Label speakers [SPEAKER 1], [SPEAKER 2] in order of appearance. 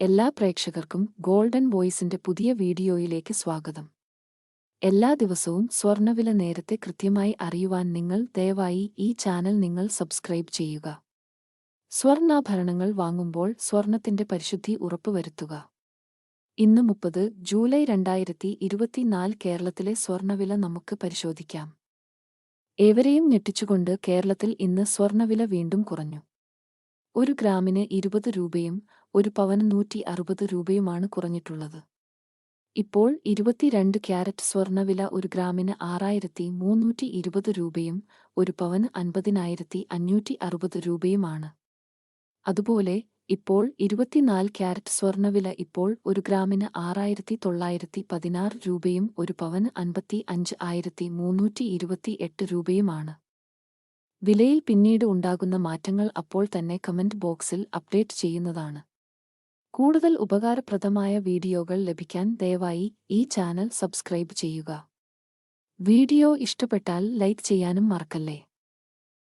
[SPEAKER 1] എല്ലാ പ്രേക്ഷകർക്കും ഗോൾഡൻ വോയിസിന്റെ പുതിയ വീഡിയോയിലേക്ക് സ്വാഗതം. എല്ലാ ദിവസവും സ്വർണവില നേരത്തെ കൃത്യമായി അറിയുവാൻ നിങ്ങൾ ദയവായി ഈ ചാനൽ നിങ്ങൾ സബ്സ്ക്രൈബ് ചെയ്യുക. സ്വർണാഭരണങ്ങൾ വാങ്ങുമ്പോൾ സ്വർണത്തിന്റെ പരിശുദ്ധി ഉറപ്പുവരുത്തുക. ഇന്ന് മുപ്പത് ജൂലൈ രണ്ടായിരത്തി ഇരുപത്തിനാല് കേരളത്തിലെ സ്വർണവില നമുക്ക് പരിശോധിക്കാം. ഏവരെയും ഞെട്ടിച്ചുകൊണ്ട് കേരളത്തിൽ ഇന്ന് സ്വർണവില വീണ്ടും കുറഞ്ഞു. ഒരു ഗ്രാമിന് ഇരുപത് രൂപയും ഒരു പവന് നൂറ്റി അറുപത് രൂപയുമാണ് കുറഞ്ഞിട്ടുള്ളത്. ഇപ്പോൾ ഇരുപത്തിരണ്ട് ക്യാരറ്റ് സ്വർണവില ഒരു ഗ്രാമിന് ആറായിരത്തി മൂന്നൂറ്റി ഇരുപത് രൂപയും ഒരു പവന് അൻപതിനായിരത്തി അഞ്ഞൂറ്റി അറുപത് രൂപയുമാണ്. അതുപോലെ ഇപ്പോൾ ഇരുപത്തിനാല് ക്യാരറ്റ് സ്വർണവില ഇപ്പോൾ ഒരു ഗ്രാമിന് ആറായിരത്തി തൊള്ളായിരത്തി പതിനാറ് രൂപയും ഒരു പവന് അൻപത്തി അഞ്ച് ആയിരത്തി മൂന്നൂറ്റി ഇരുപത്തി എട്ട് രൂപയുമാണ്. വിലയിൽ പിന്നീട് ഉണ്ടാകുന്ന മാറ്റങ്ങൾ അപ്പോൾ തന്നെ കമന്റ് ബോക്സിൽ അപ്ഡേറ്റ് ചെയ്യുന്നതാണ്. കൂടുതൽ ഉപകാരപ്രദമായ വീഡിയോകൾ ലഭിക്കാൻ ദയവായി ഈ ചാനൽ സബ്സ്ക്രൈബ് ചെയ്യുക. വീഡിയോ ഇഷ്ടപ്പെട്ടാൽ ലൈക്ക് ചെയ്യാനും മറക്കല്ലേ?